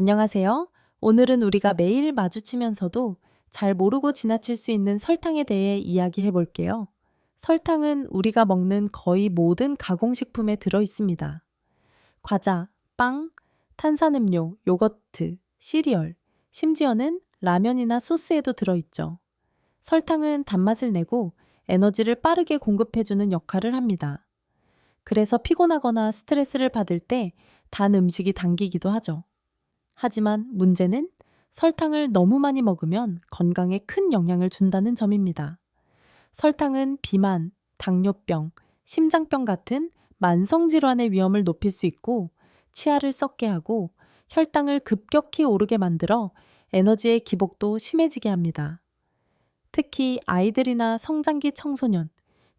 안녕하세요. 오늘은 우리가 매일 마주치면서도 잘 모르고 지나칠 수 있는 설탕에 대해 이야기해 볼게요. 설탕은 우리가 먹는 거의 모든 가공식품에 들어 있습니다. 과자, 빵, 탄산음료, 요거트, 시리얼, 심지어는 라면이나 소스에도 들어 있죠. 설탕은 단맛을 내고 에너지를 빠르게 공급해주는 역할을 합니다. 그래서 피곤하거나 스트레스를 받을 때 단 음식이 당기기도 하죠. 하지만 문제는 설탕을 너무 많이 먹으면 건강에 큰 영향을 준다는 점입니다. 설탕은 비만, 당뇨병, 심장병 같은 만성질환의 위험을 높일 수 있고 치아를 썩게 하고 혈당을 급격히 오르게 만들어 에너지의 기복도 심해지게 합니다. 특히 아이들이나 성장기 청소년,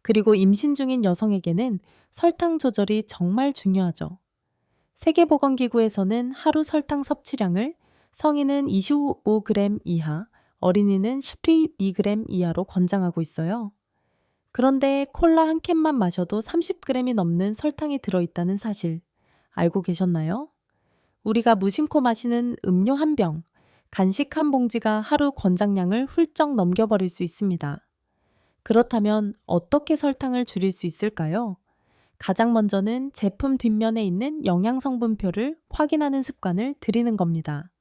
그리고 임신 중인 여성에게는 설탕 조절이 정말 중요하죠. 세계보건기구에서는 하루 설탕 섭취량을 성인은 25g 이하, 어린이는 12g 이하로 권장하고 있어요. 그런데 콜라 한 캔만 마셔도 30g이 넘는 설탕이 들어있다는 사실 알고 계셨나요? 우리가 무심코 마시는 음료 한 병, 간식 한 봉지가 하루 권장량을 훌쩍 넘겨버릴 수 있습니다. 그렇다면 어떻게 설탕을 줄일 수 있을까요? 가장 먼저는 제품 뒷면에 있는 영양 성분표를 확인하는 습관을 들이는 겁니다.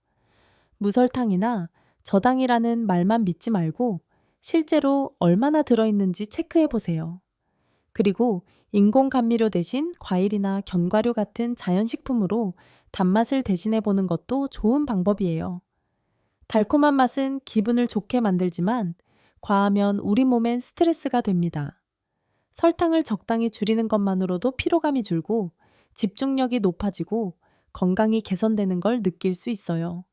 무설탕이나 저당이라는 말만 믿지 말고 실제로 얼마나 들어있는지 체크해 보세요. 그리고 인공 감미료 대신 과일이나 견과류 같은 자연식품으로 단맛을 대신해 보는 것도 좋은 방법이에요. 달콤한 맛은 기분을 좋게 만들지만 과하면 우리 몸엔 스트레스가 됩니다. 설탕을 적당히 줄이는 것만으로도 피로감이 줄고 집중력이 높아지고 건강이 개선되는 걸 느낄 수 있어요.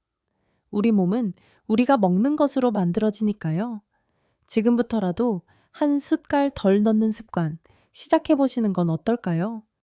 우리 몸은 우리가 먹는 것으로 만들어지니까요. 지금부터라도 한 숟갈 덜 넣는 습관 시작해 보시는 건 어떨까요?